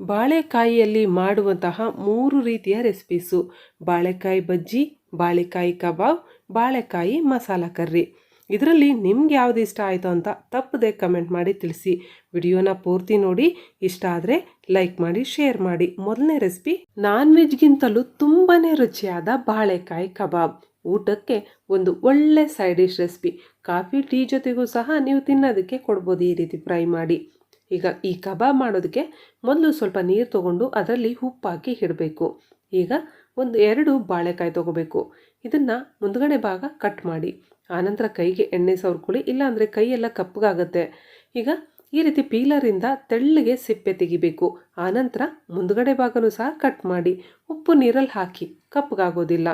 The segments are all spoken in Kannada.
ಬಾಳೆಕಾಯಿಯಲ್ಲಿ ಮಾಡುವಂತಹ ಮೂರು ರೀತಿಯ ರೆಸಿಪೀಸು. ಬಾಳೆಕಾಯಿ ಬಜ್ಜಿ, ಬಾಳೆಕಾಯಿ ಕಬಾಬ್, ಬಾಳೆಕಾಯಿ ಮಸಾಲ ಕರ್ರಿ. ಇದರಲ್ಲಿ ನಿಮ್ಗೆ ಯಾವುದು ಇಷ್ಟ ಆಯಿತು ಅಂತ ತಪ್ಪದೆ ಕಮೆಂಟ್ ಮಾಡಿ ತಿಳಿಸಿ. ವಿಡಿಯೋನ ಪೂರ್ತಿ ನೋಡಿ, ಇಷ್ಟ ಆದರೆ ಲೈಕ್ ಮಾಡಿ, ಶೇರ್ ಮಾಡಿ. ಮೊದಲನೇ ರೆಸಿಪಿ ನಾನ್ ವೆಜ್ಗಿಂತಲೂ ತುಂಬಾ ರುಚಿಯಾದ ಬಾಳೆಕಾಯಿ ಕಬಾಬ್. ಊಟಕ್ಕೆ ಒಂದು ಒಳ್ಳೆ side dish recipe. Coffee, tea ಜೊತೆಗೂ ಸಹ ನೀವು ತಿನ್ನೋದಕ್ಕೆ ಕೊಡ್ಬೋದು ಈ ರೀತಿ ಫ್ರೈ ಮಾಡಿ. ಈಗ ಈ ಕಬಾಬ್ ಮಾಡೋದಕ್ಕೆ ಮೊದಲು ಸ್ವಲ್ಪ ನೀರು ತಗೊಂಡು ಅದರಲ್ಲಿ ಉಪ್ಪಾಕಿ ಇಡಬೇಕು. ಈಗ ಒಂದು ಎರಡು ಬಾಳೆಕಾಯಿ ತೊಗೋಬೇಕು. ಇದನ್ನು ಮುಂದ್ಗಡೆ ಭಾಗ ಕಟ್ ಮಾಡಿ. ಆನಂತರ ಕೈಗೆ ಎಣ್ಣೆ ಸವರ್ಕೊಳ್ಳಿ ಇಲ್ಲಾಂದರೆ ಕೈಯೆಲ್ಲ ಕಪ್ಪಗಾಗತ್ತೆ ಈಗ ಈ ರೀತಿ ಪೀಲರಿಂದ ತೆಳ್ಳಗೆ ಸಿಪ್ಪೆ ತೆಗಿಬೇಕು. ಆನಂತರ ಮುಂದ್ಗಡೆ ಭಾಗನೂ ಸಹ ಕಟ್ ಮಾಡಿ. ಉಪ್ಪು ನೀರಲ್ಲಿ ಹಾಕಿ ಕಪ್ಪಗಾಗೋದಿಲ್ಲ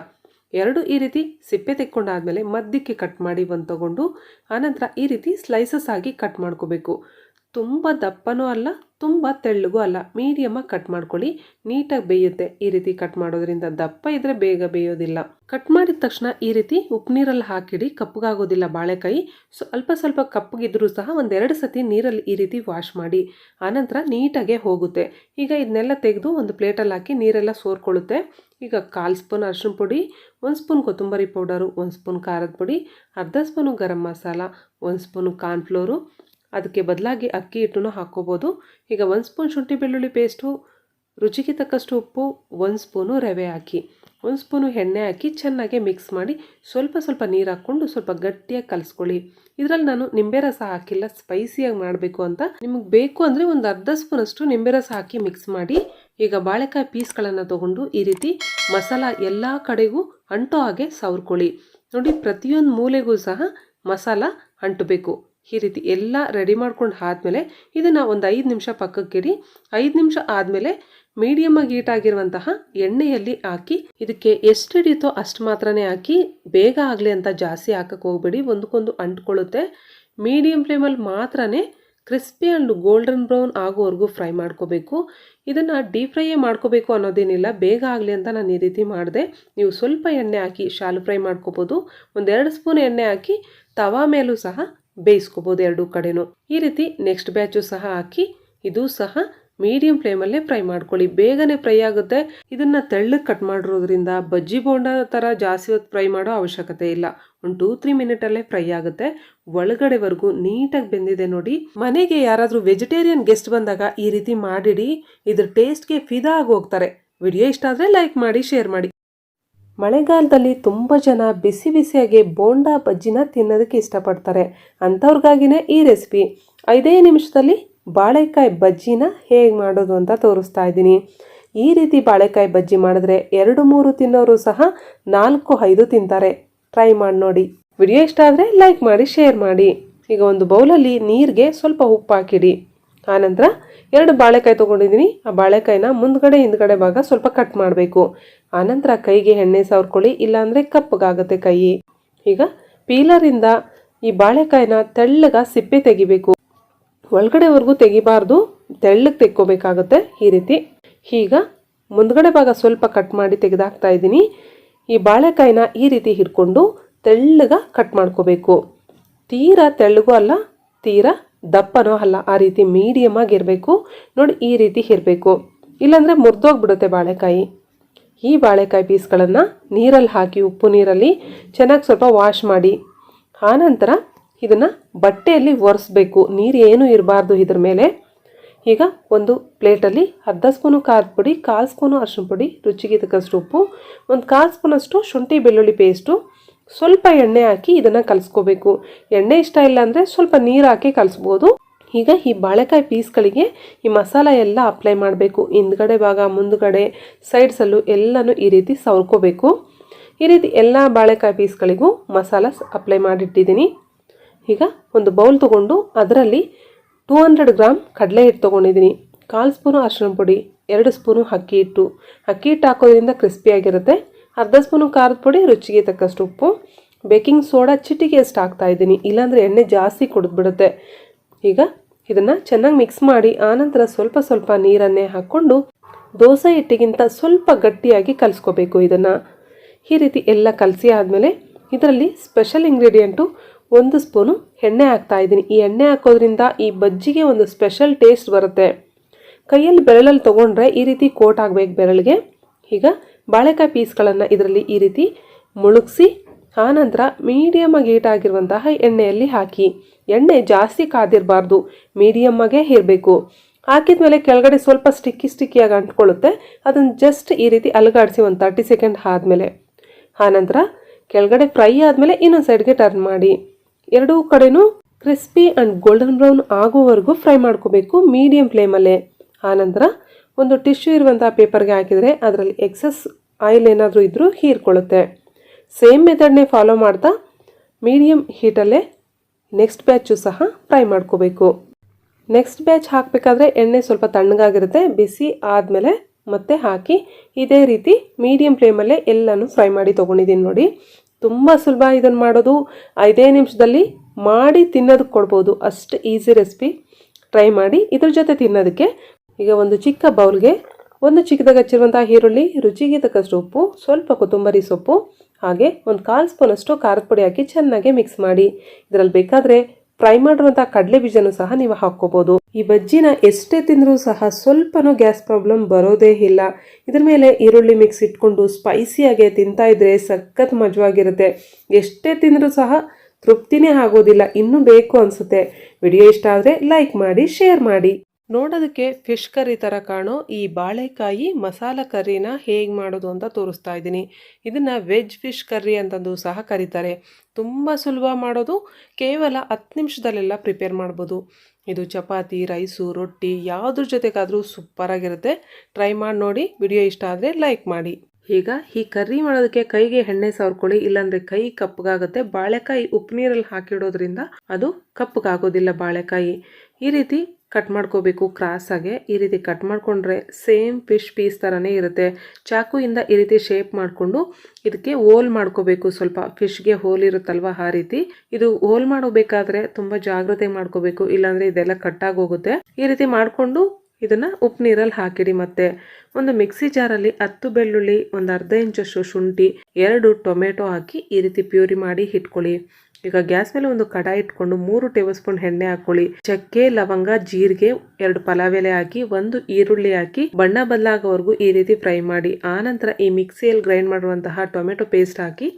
ಎರಡು ಈ ರೀತಿ ಸಿಪ್ಪೆ ತೆಕ್ಕೊಂಡಾದಮೇಲೆ ಮಧ್ಯಕ್ಕೆ ಕಟ್ ಮಾಡಿ ಒಂದು ತಗೊಂಡು, ಆನಂತರ ಈ ರೀತಿ ಸ್ಲೈಸಸ್ ಆಗಿ ಕಟ್ ಮಾಡ್ಕೋಬೇಕು. ತುಂಬ ದಪ್ಪನೂ ಅಲ್ಲ, ತುಂಬ ತೆಳ್ಳಗೂ ಅಲ್ಲ. ಮೀಡಿಯಮ್ಮಾಗಿ ಕಟ್ ಮಾಡ್ಕೊಳ್ಳಿ. ನೀಟಾಗಿ ಬೇಯುತ್ತೆ ಈ ರೀತಿ ಕಟ್ ಮಾಡೋದ್ರಿಂದ. ದಪ್ಪ ಇದ್ರೆ ಬೇಗ ಬೇಯೋದಿಲ್ಲ. ಕಟ್ ಮಾಡಿದ ತಕ್ಷಣ ಈ ರೀತಿ ಉಪ್ಪು ನೀರಲ್ಲಿ ಹಾಕಿಡಿ, ಕಪ್ಪಗಾಗೋದಿಲ್ಲ ಬಾಳೆಕಾಯಿ. ಸ್ವಲ್ಪ ಸ್ವಲ್ಪ ಕಪ್ಪಗಿದ್ರೂ ಸಹ ಒಂದೆರಡು ಸತಿ ನೀರಲ್ಲಿ ಈ ರೀತಿ ವಾಶ್ ಮಾಡಿ. ಆನಂತರ ನೀಟಾಗೆ ಹೋಗುತ್ತೆ. ಈಗ ಇದನ್ನೆಲ್ಲ ತೆಗೆದು ಒಂದು ಪ್ಲೇಟಲ್ಲಿ ಹಾಕಿ ನೀರೆಲ್ಲ ಸೋರ್ಕೊಳ್ಳುತ್ತೆ. ಈಗ ಕಾಲು ಸ್ಪೂನ್ ಅರಿಶಿನ ಪುಡಿ, ಒಂದು ಸ್ಪೂನ್ ಕೊತ್ತಂಬರಿ ಪೌಡರು, ಒಂದು ಸ್ಪೂನ್ ಖಾರದ ಪುಡಿ, ಅರ್ಧ ಸ್ಪೂನು ಗರಂ ಮಸಾಲ, ಒಂದು ಸ್ಪೂನು ಕಾರ್ನ್ಫ್ಲೋರು ಅದಕ್ಕೆ ಬದಲಾಗಿ ಅಕ್ಕಿ ಹಿಟ್ಟನ್ನು ಹಾಕ್ಕೋಬೋದು. ಈಗ ಒಂದು ಸ್ಪೂನ್ ಶುಂಠಿ ಬೆಳ್ಳುಳ್ಳಿ ಪೇಸ್ಟು, ರುಚಿಗೆ ತಕ್ಕಷ್ಟು ಉಪ್ಪು, ಒಂದು ಸ್ಪೂನು ರವೆ ಹಾಕಿ. ಒಂದು ಸ್ಪೂನು ಎಣ್ಣೆ ಹಾಕಿ ಚೆನ್ನಾಗಿ ಮಿಕ್ಸ್ ಮಾಡಿ ಸ್ವಲ್ಪ ಸ್ವಲ್ಪ ನೀರು ಹಾಕ್ಕೊಂಡು ಸ್ವಲ್ಪ ಗಟ್ಟಿಯಾಗಿ ಕಲಿಸ್ಕೊಳ್ಳಿ. ಇದರಲ್ಲಿ ನಾನು ನಿಂಬೆ ರಸ ಹಾಕಿಲ್ಲ, ಸ್ಪೈಸಿಯಾಗಿ ಮಾಡಬೇಕು ಅಂತ. ನಿಮಗೆ ಬೇಕು ಅಂದರೆ ಒಂದು ಅರ್ಧ ಸ್ಪೂನಷ್ಟು ನಿಂಬೆ ರಸ ಹಾಕಿ ಮಿಕ್ಸ್ ಮಾಡಿ ಈಗ ಬಾಳೆಕಾಯಿ ಪೀಸ್ಗಳನ್ನು ತೊಗೊಂಡು ಈ ರೀತಿ ಮಸಾಲ ಎಲ್ಲ ಕಡೆಗೂ ಅಂಟೋ ಹಾಗೆ ಸವರ್ಕೊಳ್ಳಿ. ನೋಡಿ, ಪ್ರತಿಯೊಂದು ಮೂಲೆಗೂ ಸಹ ಮಸಾಲ ಅಂಟಬೇಕು. ಈ ರೀತಿ ಎಲ್ಲ ರೆಡಿ ಮಾಡ್ಕೊಂಡು ಆದಮೇಲೆ ಇದನ್ನು ಒಂದು ಐದು ನಿಮಿಷ ಪಕ್ಕಕ್ಕಿಡಿ. ಐದು ನಿಮಿಷ ಆದಮೇಲೆ ಮೀಡಿಯಮ್ಮಾಗಿ ಹೀಟ್ ಆಗಿರುವಂತಹ ಎಣ್ಣೆಯಲ್ಲಿ ಹಾಕಿ, ಇದಕ್ಕೆ ಎಷ್ಟು ಹಿಡಿಯುತ್ತೋ ಅಷ್ಟು ಮಾತ್ರನೇ ಹಾಕಿ, ಬೇಗ ಆಗಲಿ ಅಂತ ಜಾಸ್ತಿ ಹಾಕಕ್ಕೆ ಹೋಗ್ಬೇಡಿ. ಒಂದಕ್ಕೊಂದು ಅಂಟ್ಕೊಳ್ಳುತ್ತೆ. ಮೀಡಿಯಮ್ ಫ್ಲೇಮಲ್ಲಿ ಮಾತ್ರನೇ ಕ್ರಿಸ್ಪಿ ಆ್ಯಂಡ್ ಗೋಲ್ಡನ್ ಬ್ರೌನ್ ಆಗೋವರೆಗೂ ಫ್ರೈ ಮಾಡ್ಕೋಬೇಕು. ಇದನ್ನು ಡೀಪ್ ಫ್ರೈಯೇ ಮಾಡ್ಕೋಬೇಕು ಅನ್ನೋದೇನಿಲ್ಲ. ಬೇಗ ಆಗಲಿ ಅಂತ ನಾನು ಈ ರೀತಿ ಮಾಡಿದೆ. ನೀವು ಸ್ವಲ್ಪ ಎಣ್ಣೆ ಹಾಕಿ, ಶಾಲು ಫ್ರೈ ಮಾಡ್ಕೋಬೋದು. ಒಂದೆರಡು ಸ್ಪೂನ್ ಎಣ್ಣೆ ಹಾಕಿ, ತವಾ ಮೇಲೂ ಸಹ ಬೇಯಿಸ್ಕೋಬೋದು ಎರಡೂ ಕಡೆನೂ. ಈ ರೀತಿ ನೆಕ್ಸ್ಟ್ ಬ್ಯಾಚು ಸಹ ಹಾಕಿ, ಇದು ಸಹ ಮೀಡಿಯಂ ಫ್ಲೇಮಲ್ಲೇ ಫ್ರೈ ಮಾಡ್ಕೊಳ್ಳಿ. ಬೇಗನೆ ಫ್ರೈ ಆಗುತ್ತೆ. ಇದನ್ನು ತೆಳ್ಳಗೆ ಕಟ್ ಮಾಡಿರೋದ್ರಿಂದ ಬಜ್ಜಿ ಬೋಂಡ ಥರ ಜಾಸ್ತಿ ಹೊತ್ತು ಫ್ರೈ ಮಾಡೋ ಅವಶ್ಯಕತೆ ಇಲ್ಲ. ಒಂದು ಟೂ ತ್ರೀ ಮಿನಿಟಲ್ಲೇ ಫ್ರೈ ಆಗುತ್ತೆ. ಒಳಗಡೆವರೆಗೂ ನೀಟಾಗಿ ಬೆಂದಿದೆ ನೋಡಿ. ಮನೆಗೆ ಯಾರಾದರೂ ವೆಜಿಟೇರಿಯನ್ ಗೆಸ್ಟ್ ಬಂದಾಗ ಈ ರೀತಿ ಮಾಡಿಡಿ. ಇದ್ರ ಟೇಸ್ಟ್ಗೆ ಫಿದಾ ಆಗಿ ಹೋಗ್ತಾರೆ ವಿಡಿಯೋ ಇಷ್ಟ ಆದರೆ ಲೈಕ್ ಮಾಡಿ ಶೇರ್ ಮಾಡಿ. ಮಳೆಗಾಲದಲ್ಲಿ ತುಂಬ ಜನ ಬಿಸಿ ಬಿಸಿಯಾಗಿ ಬೋಂಡ ಬಜ್ಜಿನ ತಿನ್ನೋದಕ್ಕೆ ಇಷ್ಟಪಡ್ತಾರೆ. ಅಂಥವ್ರಿಗಾಗಿನೇ ಈ ರೆಸಿಪಿ. ಐದೇ ನಿಮಿಷದಲ್ಲಿ ಬಾಳೆಕಾಯಿ ಬಜ್ಜಿನ ಹೇಗೆ ಮಾಡೋದು ಅಂತ ತೋರಿಸ್ತಾ ಇದ್ದೀನಿ. ಈ ರೀತಿ ಬಾಳೆಕಾಯಿ ಬಜ್ಜಿ ಮಾಡಿದ್ರೆ ಎರಡು ಮೂರು ತಿನ್ನೋರು ಸಹ ನಾಲ್ಕು ಐದು ತಿಂತಾರೆ. ಟ್ರೈ ಮಾಡಿ ನೋಡಿ. ವಿಡಿಯೋ ಇಷ್ಟ ಆದರೆ ಲೈಕ್ ಮಾಡಿ, ಶೇರ್ ಮಾಡಿ. ಈಗ ಒಂದು ಬೌಲಲ್ಲಿ ನೀರಿಗೆ ಸ್ವಲ್ಪ ಉಪ್ಪು ಹಾಕಿಡಿ. ಆನಂತರ ಎರಡು ಬಾಳೆಕಾಯಿ ತೊಗೊಂಡಿದ್ದೀನಿ. ಆ ಬಾಳೆಕಾಯಿನ ಮುಂದ್ಗಡೆ ಹಿಂದ್ಗಡೆ ಭಾಗ ಸ್ವಲ್ಪ ಕಟ್ ಮಾಡಬೇಕು. ಆನಂತರ ಕೈಗೆ ಎಣ್ಣೆ ಸವರ್ಕೊಳ್ಳಿ, ಇಲ್ಲಾಂದರೆ ಕಪ್ಪಗಾಗುತ್ತೆ ಕೈ. ಈಗ ಪೀಲರಿಂದ ಈ ಬಾಳೆಕಾಯಿನ ತೆಳ್ಳಗ ಸಿಪ್ಪೆ ತೆಗಿಬೇಕು. ಒಳಗಡೆವರೆಗೂ ತೆಗಿಬಾರ್ದು, ತೆಳ್ಳಗೆ ತೆಕ್ಕೋಬೇಕಾಗುತ್ತೆ ಈ ರೀತಿ. ಈಗ ಮುಂದ್ಗಡೆ ಭಾಗ ಸ್ವಲ್ಪ ಕಟ್ ಮಾಡಿ ತೆಗೆದಾಕ್ತಾ ಇದ್ದೀನಿ. ಈ ಬಾಳೆಕಾಯಿನ ಈ ರೀತಿ ಹಿಡ್ಕೊಂಡು ತೆಳ್ಳಗ ಕಟ್ ಮಾಡ್ಕೋಬೇಕು. ತೀರ ತೆಳ್ಳಗೂ ಅಲ್ಲ, ತೀರಾ ದಪ್ಪನೋ ಅಲ್ಲ, ಆ ರೀತಿ ಮೀಡಿಯಮ್ ಆಗಿರಬೇಕು ನೋಡಿ, ಈ ರೀತಿ ಇರಬೇಕು. ಇಲ್ಲಾಂದರೆ ಮುರಿದೋಗ್ಬಿಡುತ್ತೆ ಬಾಳೆಕಾಯಿ. ಈ ಬಾಳೆಕಾಯಿ ಪೀಸ್ಗಳನ್ನು ನೀರಲ್ಲಿ ಹಾಕಿ ಉಪ್ಪು ನೀರಲ್ಲಿ ಚೆನ್ನಾಗಿ ಸ್ವಲ್ಪ ವಾಶ್ ಮಾಡಿ. ಆನಂತರ ಇದನ್ನು ಬಟ್ಟೆಯಲ್ಲಿ ಒರೆಸ್ಬೇಕು. ನೀರು ಏನೂ ಇರಬಾರ್ದು ಇದ್ರ ಮೇಲೆ. ಈಗ ಒಂದು ಪ್ಲೇಟಲ್ಲಿ ಅರ್ಧ ಸ್ಪೂನು ಖಾರದ ಪುಡಿ, ಕಾಲು ಸ್ಪೂನು ಅರಿಶಿನ ಪುಡಿ, ರುಚಿಗೆ ತಕ್ಕಷ್ಟು ಉಪ್ಪು, ಒಂದು ಕಾಲು ಸ್ಪೂನಷ್ಟು ಶುಂಠಿ ಬೆಳ್ಳುಳ್ಳಿ ಪೇಸ್ಟು ಸ್ವಲ್ಪ ಎಣ್ಣೆ ಹಾಕಿ ಇದನ್ನು ಕಲಿಸ್ಕೋಬೇಕು. ಎಣ್ಣೆ ಇಷ್ಟ ಇಲ್ಲ ಅಂದರೆ ಸ್ವಲ್ಪ ನೀರು ಹಾಕಿ ಕಲಿಸ್ಬೋದು. ಈಗ ಈ ಬಾಳೆಕಾಯಿ ಪೀಸ್ಗಳಿಗೆ ಈ ಮಸಾಲ ಎಲ್ಲ ಅಪ್ಲೈ ಮಾಡಬೇಕು. ಹಿಂದ್ಗಡೆ ಭಾಗ, ಮುಂದ್ಗಡೆ ಸೈಡ್ಸಲ್ಲೂ ಎಲ್ಲನೂ ಈ ರೀತಿ ಸವರ್ಕೋಬೇಕು. ಈ ರೀತಿ ಎಲ್ಲ ಬಾಳೆಕಾಯಿ ಪೀಸ್ಗಳಿಗೂ ಮಸಾಲ ಅಪ್ಲೈ ಮಾಡಿಟ್ಟಿದ್ದೀನಿ. ಈಗ ಒಂದು ಬೌಲ್ ತೊಗೊಂಡು ಅದರಲ್ಲಿ ಟೂ ಹಂಡ್ರೆಡ್ ಗ್ರಾಮ್ ಕಡಲೆ ಹಿಟ್ಟು ತೊಗೊಂಡಿದ್ದೀನಿ. ಕಾಲು ಸ್ಪೂನು ಅರಿಶಿನ ಪುಡಿ, ಎರಡು ಸ್ಪೂನು ಅಕ್ಕಿ ಹಿಟ್ಟು. ಅಕ್ಕಿ ಹಿಟ್ಟು ಹಾಕೋದ್ರಿಂದ ಕ್ರಿಸ್ಪಿಯಾಗಿರುತ್ತೆ ಅರ್ಧ ಸ್ಪೂನು ಖಾರದ ಪುಡಿ, ರುಚಿಗೆ ತಕ್ಕಷ್ಟು ಉಪ್ಪು, ಬೇಕಿಂಗ್ ಸೋಡಾ ಚಿಟಿಗೆ ಎಷ್ಟು ಹಾಕ್ತಾ ಇದ್ದೀನಿ. ಇಲ್ಲಾಂದರೆ ಎಣ್ಣೆ ಜಾಸ್ತಿ ಕುಡಿದ್ಬಿಡುತ್ತೆ. ಈಗ ಇದನ್ನು ಚೆನ್ನಾಗಿ ಮಿಕ್ಸ್ ಮಾಡಿ, ಆನಂತರ ಸ್ವಲ್ಪ ಸ್ವಲ್ಪ ನೀರನ್ನೇ ಹಾಕ್ಕೊಂಡು ದೋಸೆ ಹಿಟ್ಟಿಗಿಂತ ಸ್ವಲ್ಪ ಗಟ್ಟಿಯಾಗಿ ಕಲಿಸ್ಕೋಬೇಕು ಇದನ್ನು. ಈ ರೀತಿ ಎಲ್ಲ ಕಲಸಿ ಆದಮೇಲೆ ಇದರಲ್ಲಿ ಸ್ಪೆಷಲ್ ಇಂಗ್ರೀಡಿಯೆಂಟು ಒಂದು ಸ್ಪೂನು ಎಣ್ಣೆ ಹಾಕ್ತಾ ಇದ್ದೀನಿ. ಈ ಎಣ್ಣೆ ಹಾಕೋದ್ರಿಂದ ಈ ಬಜ್ಜಿಗೆ ಒಂದು ಸ್ಪೆಷಲ್ ಟೇಸ್ಟ್ ಬರುತ್ತೆ. ಕೈಯಲ್ಲಿ ಬೆರಳಲ್ಲಿ ತೊಗೊಂಡ್ರೆ ಈ ರೀತಿ ಕೋಟ್ ಆಗಬೇಕು ಬೆರಳಿಗೆ. ಈಗ ಬಾಳೆಕಾಯಿ ಪೀಸ್ಗಳನ್ನು ಇದರಲ್ಲಿ ಈ ರೀತಿ ಮುಳುಗಿಸಿ ಆನಂತರ ಮೀಡಿಯಮ್ ಹೀಟ್ ಆಗಿರುವಂತಹ ಎಣ್ಣೆಯಲ್ಲಿ ಹಾಕಿ. ಎಣ್ಣೆ ಜಾಸ್ತಿ ಕಾದಿರಬಾರ್ದು ಮೀಡಿಯಮ್ ಆಗೇ ಇರಬೇಕು ಹಾಕಿದ ಮೇಲೆ ಕೆಳಗಡೆ ಸ್ವಲ್ಪ ಸ್ಟಿಕ್ಕಿ ಸ್ಟಿಕ್ಕಿಯಾಗಿ ಅಂಟ್ಕೊಳ್ಳುತ್ತೆ. ಅದನ್ನು ಜಸ್ಟ್ ಈ ರೀತಿ ಅಲುಗಾಡಿಸಿ ಒಂದು ತರ್ಟಿ ಸೆಕೆಂಡ್ ಆದಮೇಲೆ. ಆನಂತರ ಕೆಳಗಡೆ ಫ್ರೈ ಆದಮೇಲೆ ಇನ್ನೊಂದು ಸೈಡ್ಗೆ ಟರ್ನ್ ಮಾಡಿ. ಎರಡೂ ಕಡೆನೂ ಕ್ರಿಸ್ಪಿ ಆ್ಯಂಡ್ ಗೋಲ್ಡನ್ ಬ್ರೌನ್ ಆಗೋವರೆಗೂ ಫ್ರೈ ಮಾಡ್ಕೋಬೇಕು ಮೀಡಿಯಮ್ ಫ್ಲೇಮಲ್ಲೇ ಆನಂತರ ಒಂದು ಟಿಶ್ಯೂ ಇರುವಂಥ ಪೇಪರ್ಗೆ ಹಾಕಿದರೆ ಅದರಲ್ಲಿ ಎಕ್ಸಸ್ ಆಯಿಲ್ ಏನಾದರೂ ಇದ್ದರೂ ಹೀರ್ಕೊಳ್ಳುತ್ತೆ. ಸೇಮ್ ಮೆಥಡ್ನೇ ಫಾಲೋ ಮಾಡ್ತಾ ಮೀಡಿಯಮ್ ಹೀಟಲ್ಲೇ ನೆಕ್ಸ್ಟ್ ಬ್ಯಾಚು ಸಹ ಫ್ರೈ ಮಾಡ್ಕೋಬೇಕು. ನೆಕ್ಸ್ಟ್ ಬ್ಯಾಚ್ ಹಾಕಬೇಕಾದ್ರೆ ಎಣ್ಣೆ ಸ್ವಲ್ಪ ತಣ್ಣಗಾಗಿರುತ್ತೆ, ಬಿಸಿ ಆದಮೇಲೆ ಮತ್ತೆ ಹಾಕಿ ಇದೇ ರೀತಿ ಮೀಡಿಯಂ ಫ್ಲೇಮಲ್ಲೇ ಎಲ್ಲನೂ ಫ್ರೈ ಮಾಡಿ ತೊಗೊಂಡಿದ್ದೀನಿ ನೋಡಿ. ತುಂಬ ಸುಲಭ ಇದನ್ನು ಮಾಡೋದು. ಐದೇ ನಿಮಿಷದಲ್ಲಿ ಮಾಡಿ ತಿನ್ನೋದಕ್ಕೆ ಕೊಡ್ಬೋದು. ಅಷ್ಟು ಈಸಿ ರೆಸಿಪಿ. ಟ್ರೈ ಮಾಡಿ. ಇದ್ರ ಜೊತೆ ತಿನ್ನೋದಕ್ಕೆ ಈಗ ಒಂದು ಚಿಕ್ಕ ಬೌಲ್ಗೆ ಒಂದು ಚಿಕ್ಕದಾಗಿ ಹಚ್ಚಿರುವಂಥ ಈರುಳ್ಳಿ, ರುಚಿಗೆ ತಕ್ಕಷ್ಟು ಉಪ್ಪು, ಸ್ವಲ್ಪ ಕೊತ್ತಂಬರಿ ಸೊಪ್ಪು, ಹಾಗೆ ಒಂದು ಕಾಲು ಸ್ಪೂನಷ್ಟು ಖಾರದ ಪುಡಿ ಹಾಕಿ ಚೆನ್ನಾಗಿ ಮಿಕ್ಸ್ ಮಾಡಿ. ಇದರಲ್ಲಿ ಬೇಕಾದರೆ ಫ್ರೈ ಮಾಡಿರುವಂಥ ಕಡಲೆ ಬೀಜನೂ ಸಹ ನೀವು ಹಾಕ್ಕೋಬೋದು. ಈ ಬಜ್ಜಿನ ಎಷ್ಟೇ ತಿಂದರೂ ಸಹ ಸ್ವಲ್ಪನೂ ಗ್ಯಾಸ್ ಪ್ರಾಬ್ಲಮ್ ಬರೋದೇ ಇಲ್ಲ. ಇದ್ರ ಮೇಲೆ ಈರುಳ್ಳಿ ಮಿಕ್ಸ್ ಇಟ್ಕೊಂಡು ಸ್ಪೈಸಿಯಾಗೆ ತಿಂತಾ ಇದ್ರೆ ಸಖತ್ ಮಜವಾಗಿರುತ್ತೆ. ಎಷ್ಟೇ ತಿಂದರೂ ಸಹ ತೃಪ್ತಿನೇ ಆಗೋದಿಲ್ಲ, ಇನ್ನೂ ಬೇಕು ಅನಿಸುತ್ತೆ. ವಿಡಿಯೋ ಇಷ್ಟ ಆದರೆ ಲೈಕ್ ಮಾಡಿ ಶೇರ್ ಮಾಡಿ. ನೋಡೋದಕ್ಕೆ ಫಿಶ್ ಕರಿ ಥರ ಕಾಣೋ ಈ ಬಾಳೆಕಾಯಿ ಮಸಾಲ ಕರ್ರಿನ ಹೇಗೆ ಮಾಡೋದು ಅಂತ ತೋರಿಸ್ತಾ ಇದ್ದೀನಿ. ಇದನ್ನು ವೆಜ್ ಫಿಶ್ ಕರ್ರಿ ಅಂತಂದು ಸಹ ಕರೀತಾರೆ. ತುಂಬ ಸುಲಭ ಮಾಡೋದು. ಕೇವಲ ಹತ್ತು ನಿಮಿಷದಲ್ಲೆಲ್ಲ ಪ್ರಿಪೇರ್ ಮಾಡ್ಬೋದು. ಇದು ಚಪಾತಿ ರೈಸು ರೊಟ್ಟಿ ಯಾವುದ್ರ ಜೊತೆಗಾದರೂ ಸೂಪರಾಗಿರುತ್ತೆ ಟ್ರೈ ಮಾಡಿ ನೋಡಿ. ವಿಡಿಯೋ ಇಷ್ಟ ಆದರೆ ಲೈಕ್ ಮಾಡಿ. ಈಗ ಈ ಕರ್ರಿ ಮಾಡೋದಕ್ಕೆ ಕೈಗೆ ಎಣ್ಣೆ ಸವರ್ಕೊಳ್ಳಿ ಇಲ್ಲಾಂದರೆ ಕೈ ಕಪ್ಪಗಾಗುತ್ತೆ. ಬಾಳೆಕಾಯಿ ಉಪ್ಪು ನೀರಲ್ಲಿ ಹಾಕಿಡೋದ್ರಿಂದ ಅದು ಕಪ್ಪಗಾಗೋದಿಲ್ಲ ಬಾಳೆಕಾಯಿ. ಈ ರೀತಿ ಕಟ್ ಮಾಡ್ಕೋಬೇಕು ಕ್ರಾಸಾಗೆ ಈ ರೀತಿ ಕಟ್ ಮಾಡಿಕೊಂಡ್ರೆ ಸೇಮ್ ಫಿಶ್ ಪೀಸ್ ಥರನೇ ಇರುತ್ತೆ. ಚಾಕುಯಿಂದ ಈ ರೀತಿ ಶೇಪ್ ಮಾಡಿಕೊಂಡು ಇದಕ್ಕೆ ಹೋಲ್ ಮಾಡ್ಕೋಬೇಕು. ಸ್ವಲ್ಪ ಫಿಶ್ಗೆ ಹೋಲ್ ಇರುತ್ತಲ್ವ ಆ ರೀತಿ. ಇದು ಹೋಲ್ ಮಾಡಬೇಕಾದ್ರೆ ತುಂಬ ಜಾಗ್ರತೆ ಮಾಡ್ಕೋಬೇಕು. ಇಲ್ಲಾಂದ್ರೆ ಇದೆಲ್ಲ ಕಟ್ಟಾಗೋಗುತ್ತೆ ಈ ರೀತಿ ಮಾಡಿಕೊಂಡು ಇದನ್ನು ಉಪ್ಪು ನೀರಲ್ಲಿ ಹಾಕಿಡಿ ಮತ್ತೆ. ಒಂದು ಮಿಕ್ಸಿ ಜಾರಲ್ಲಿ ಹತ್ತು ಬೆಳ್ಳುಳ್ಳಿ, ಒಂದು ಅರ್ಧ ಇಂಚಷ್ಟು ಶುಂಠಿ, ಎರಡು ಟೊಮೆಟೊ ಹಾಕಿ ಈ ರೀತಿ ಪ್ಯೂರಿ ಮಾಡಿ ಇಟ್ಕೊಳ್ಳಿ. ಈಗ ಗ್ಯಾಸ್ ಮೇಲೆ ಒಂದು ಕಡಾಯಿ ಇಟ್ಕೊಂಡು ಮೂರು ಟೇಬಲ್ ಸ್ಪೂನ್ ಎಣ್ಣೆ ಹಾಕೊಳ್ಳಿ ಚಕ್ಕೆ, ಲವಂಗ, ಜೀರಿಗೆ ಎರಡು ಪಲಾವ್ ಎಲೆ ಹಾಕಿ, ಒಂದು ಈರುಳ್ಳಿ ಹಾಕಿ, ಬಣ್ಣ ಬದಲಾಗೋವರೆಗೂ ಈ ರೀತಿ ಫ್ರೈ ಮಾಡಿ. ಆನಂತರ ಈ ಮಿಕ್ಸಿಯಲ್ಲಿ ಗ್ರೈಂಡ್ ಮಾಡುವಂತಹ ಟೊಮೆಟೊ ಪೇಸ್ಟ್ ಹಾಕಿ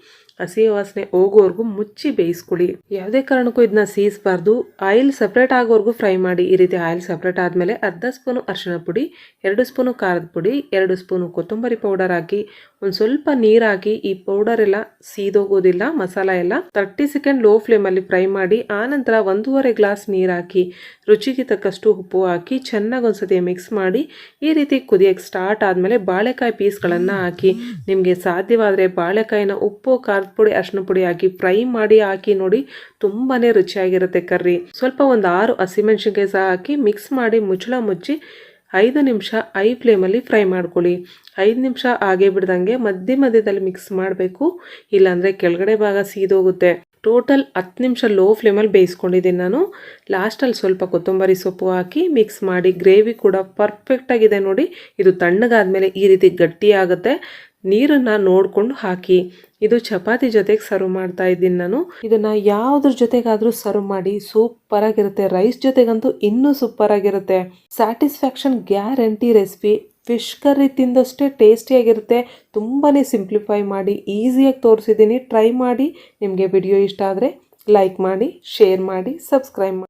ಹಸಿ ವಾಸನೆ ಹೋಗೋವರೆಗೂ ಮುಚ್ಚಿ ಬೇಯಿಸ್ಕೊಳ್ಳಿ. ಯಾವುದೇ ಕಾರಣಕ್ಕೂ ಇದನ್ನ ಸೀಸಬಾರ್ದು. ಆಯಿಲ್ ಸಪ್ರೇಟ್ ಆಗೋವರೆಗೂ ಫ್ರೈ ಮಾಡಿ ಈ ರೀತಿ ಆಯಿಲ್ ಸಪ್ರೇಟ್ ಆದಮೇಲೆ ಅರ್ಧ ಸ್ಪೂನು ಅರಿಶಿಣ ಪುಡಿ, ಎರಡು ಸ್ಪೂನು ಖಾರದ ಪುಡಿ, ಎರಡು ಸ್ಪೂನು ಕೊತ್ತಂಬರಿ ಪೌಡರ್ ಹಾಕಿ, ಒಂದು ಸ್ವಲ್ಪ ನೀರು ಈ ಪೌಡರ್ ಎಲ್ಲ ಸೀದೋಗೋದಿಲ್ಲ, ಮಸಾಲ ಎಲ್ಲ ತರ್ಟಿ ಸೆಕೆಂಡ್ ಲೋ ಫ್ಲೇಮಲ್ಲಿ ಫ್ರೈ ಮಾಡಿ ಆನಂತರ ಒಂದೂವರೆ ಗ್ಲಾಸ್ ನೀರು ಹಾಕಿ, ರುಚಿಗೆ ತಕ್ಕಷ್ಟು ಉಪ್ಪು ಹಾಕಿ ಚೆನ್ನಾಗಿ ಒಂದ್ಸತಿ ಮಿಕ್ಸ್ ಮಾಡಿ, ಈ ರೀತಿ ಕುದಿಯೋಕ್ಕೆ ಸ್ಟಾರ್ಟ್ ಆದಮೇಲೆ ಬಾಳೆಕಾಯಿ ಪೀಸ್ಗಳನ್ನು ಹಾಕಿ. ನಿಮಗೆ ಸಾಧ್ಯವಾದರೆ ಬಾಳೆಕಾಯಿನ ಉಪ್ಪು, ಖಾರದ ಪುಡಿ, ಅರ್ಶಿನ ಪುಡಿ ಹಾಕಿ ಫ್ರೈ ಮಾಡಿ ಹಾಕಿ ನೋಡಿ ತುಂಬಾ ರುಚಿಯಾಗಿರುತ್ತೆ ಕರ್ರಿ. ಸ್ವಲ್ಪ ಒಂದು ಆರು ಹಸಿಮೆಣ್ಸಿನ್ಕಾಯಿ ಸಹ ಹಾಕಿ ಮಿಕ್ಸ್ ಮಾಡಿ ಮುಚ್ಚಳ ಮುಚ್ಚಿ ಐದು ನಿಮಿಷ ಐ ಫ್ಲೇಮಲ್ಲಿ ಫ್ರೈ ಮಾಡ್ಕೊಳ್ಳಿ. ಐದು ನಿಮಿಷ ಹಾಗೆ ಬಿಡ್ದಂಗೆ ಮಧ್ಯ ಮಧ್ಯದಲ್ಲಿ ಮಿಕ್ಸ್ ಮಾಡಬೇಕು. ಇಲ್ಲಾಂದರೆ ಕೆಳಗಡೆ ಭಾಗ ಸೀದೋಗುತ್ತೆ. ಟೋಟಲ್ ಹತ್ತು ನಿಮಿಷ ಲೋ ಫ್ಲೇಮಲ್ಲಿ ಬೇಯಿಸ್ಕೊಂಡಿದ್ದೀನಿ ನಾನು. ಲಾಸ್ಟಲ್ಲಿ ಸ್ವಲ್ಪ ಕೊತ್ತಂಬರಿ ಸೊಪ್ಪು ಹಾಕಿ ಮಿಕ್ಸ್ ಮಾಡಿ ಗ್ರೇವಿ ಕೂಡ ಪರ್ಫೆಕ್ಟಾಗಿದೆ ನೋಡಿ. ಇದು ತಣ್ಣಗಾದ್ಮೇಲೆ ಈ ರೀತಿ ಗಟ್ಟಿ ಆಗುತ್ತೆ. ನೀರನ್ನು ನೋಡಿಕೊಂಡು ಹಾಕಿ. ಇದು ಚಪಾತಿ ಜೊತೆಗೆ ಸರ್ವ್ ಮಾಡ್ತಾ ಇದ್ದೀನಿ ನಾನು. ಇದನ್ನು ಯಾವುದ್ರ ಜೊತೆಗಾದರೂ ಸರ್ವ್ ಮಾಡಿ ಸೂಪರ್ ಆಗಿರುತ್ತೆ. ರೈಸ್ ಜೊತೆಗಂತೂ ಇನ್ನೂ ಸೂಪರ್ ಆಗಿರುತ್ತೆ. Satisfaction guarantee recipe fish curry ತಿಂದಷ್ಟೇ ಟೇಸ್ಟಿಯಾಗಿರುತ್ತೆ ತುಂಬಾ ಸಿಂಪ್ಲಿಫೈ ಮಾಡಿ ಈಸಿಯಾಗಿ ತೋರಿಸಿದ್ದೀನಿ ಟ್ರೈ ಮಾಡಿ. ನಿಮಗೆ ವಿಡಿಯೋ ಇಷ್ಟ ಆದರೆ ಲೈಕ್ ಮಾಡಿ ಶೇರ್ ಮಾಡಿ ಸಬ್ಸ್ಕ್ರೈಬ್ ಮಾಡಿ.